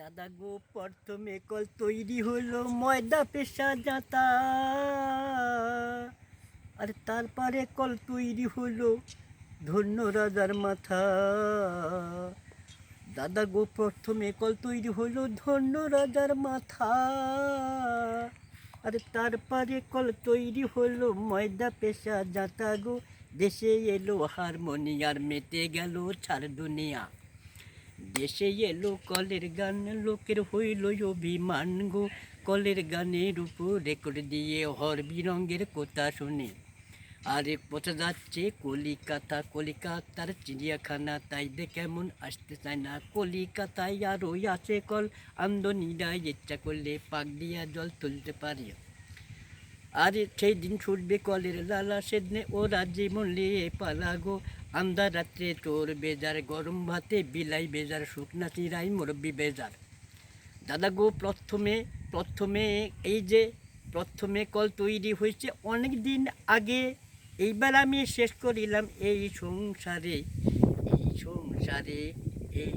দাদা গো, প্রথমে কল তৈরি হলো ময়দা পেশা জাতা। আর তারপরে কল তৈরি হলো ধন্য রাজার মাথা। দাদা গো, প্রথমে কল তৈরি হলো ধন্য রাজার মাথা। আর তারপরে কল তৈরি হলো ময়দা পেশা জাতা গো। দেশে এলো হারমোনিয়ার, মেতে গেল ছাড় দুনিয়া। দেশে এলো কলের গান, লোকের হইল অভিমান গো। কলের গানের উপর রেকর্ড দিয়ে হর বিরঙ্গের কথা শুনে। আরে পচা যাচ্ছে কলিকাতা, কলিকাতার চিড়িয়াখানা, তাই দে কেমন আসতে চায় না। কলিকাতায় আর ওই আছে কল আমদনিরা ইচ্ছা করলে পাক দিয়া জল তুলতে পারে। আরে সেই দিন ছুটবে কলের লালা, সেদিনে ওরা জীবন লিয়ে পালাগো। আন্দার রাত্রে তোর বেজার, গরম ভাতে বিলাই বেজার, শুকনা চিরাই মুরব্বী বেজার। দাদা গো, প্রথমে প্রথমে এই যে, প্রথমে কল তৈরি হয়েছে অনেক দিন আগে, এইবার আমি শেষ করিলাম এই সংসারে এই সংসারে, এই